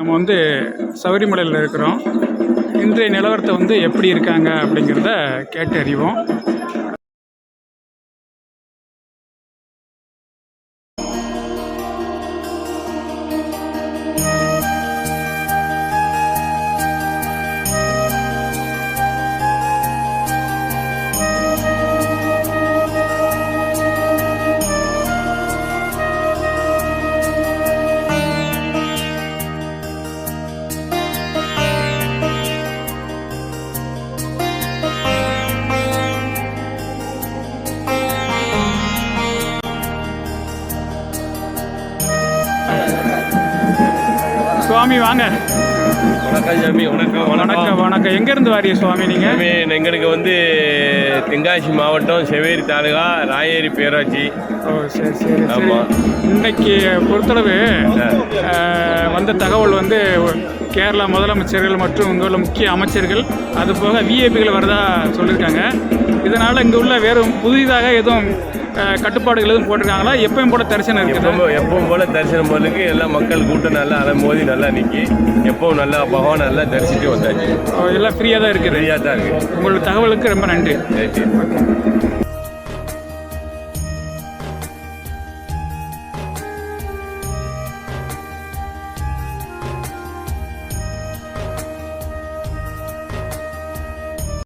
நம்ம வந்து சபரிமலையில் இருக்கிறோம். இன்றைய நிலவரத்தை வந்து எப்படி இருக்காங்க அப்படிங்கிறத கேட்டு அறிவோம். சுவாமி வாங்க. வணக்கம் சாமி வணக்கம் வணக்கம். வணக்கம் எங்கேருந்து வாரிய சுவாமி நீங்கள் எங்களுக்கு வந்து தென்காசி மாவட்டம் செவேரி தாலுகா ராயேரி பேராட்சி. ஓ சரி சரி சரி. ஆமா. இன்னைக்கு பொறுத்தளவு வந்த தகவல் வந்து கேரளா முதலமைச்சர்கள் மற்றும் இங்கே உள்ள முக்கிய அமைச்சர்கள் அது போக விஐபிகள் வரதா சொல்லியிருக்காங்க. இதனால் இங்கே உள்ள வேறு புதிதாக எதுவும் கட்டுப்பாடுகள் எதுவும் போட்டிருக்காங்களா? எப்பயும் போல தரிசனம் இருக்குது. எப்பவும் எப்பவும் போல தரிசனம் போலுக்கு எல்லா மக்கள் கூட்டம் நல்லா அலைமோதி நல்லா நிற்கி எப்பவும் நல்லா பகவான் நல்லா தரிசிட்டு வந்தாச்சு. எல்லாம் ஃப்ரீயாக தான் இருக்குது. சரியாக தான் இருக்கு. உங்களோட தகவலுக்கு ரொம்ப நன்றி. சரி